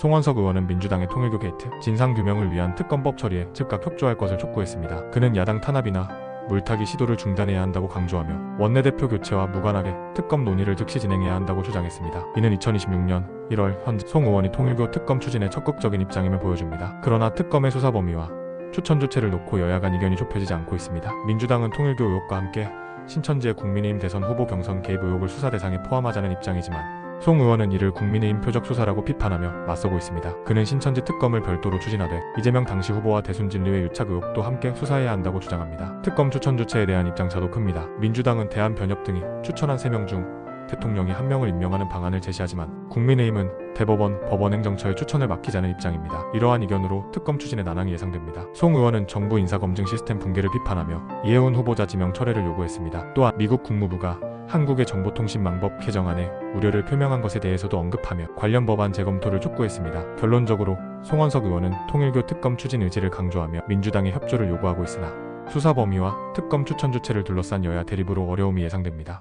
송원석 의원은 민주당의 통일교 게이트 진상규명을 위한 특검법 처리에 즉각 협조할 것을 촉구했습니다. 그는 야당 탄압이나 물타기 시도를 중단해야 한다고 강조하며 원내대표 교체와 무관하게 특검 논의를 즉시 진행해야 한다고 주장했습니다. 이는 2026년 1월 현재 송 의원이 통일교 특검 추진에 적극적인 입장임을 보여줍니다. 그러나 특검의 수사 범위와 추천 주체를 놓고 여야 간 이견이 좁혀지지 않고 있습니다. 민주당은 통일교 의혹과 함께 신천지의 국민의힘 대선 후보 경선 개입 의혹을 수사 대상에 포함하자는 입장이지만 송 의원은 이를 국민의힘 표적 수사라고 비판하며 맞서고 있습니다. 그는 신천지 특검을 별도로 추진하되 이재명 당시 후보와 대순진리회 유착 의혹도 함께 수사해야 한다고 주장합니다. 특검 추천 주체에 대한 입장차도 큽니다. 민주당은 대한변협 등이 추천한 3명 중 대통령이 한 명을 임명하는 방안을 제시하지만 국민의힘은 대법원, 법원행정처의 추천을 맡기자는 입장입니다. 이러한 이견으로 특검 추진에 난항이 예상됩니다. 송 의원은 정부 인사검증 시스템 붕괴를 비판하며 이해운 후보자 지명 철회를 요구했습니다. 또한 미국 국무부가 한국의 정보통신망법 개정안에 우려를 표명한 것에 대해서도 언급하며 관련 법안 재검토를 촉구했습니다. 결론적으로 송원석 의원은 통일교 특검 추진 의지를 강조하며 민주당의 협조를 요구하고 있으나 수사 범위와 특검 추천 주체를 둘러싼 여야 대립으로 어려움이 예상됩니다.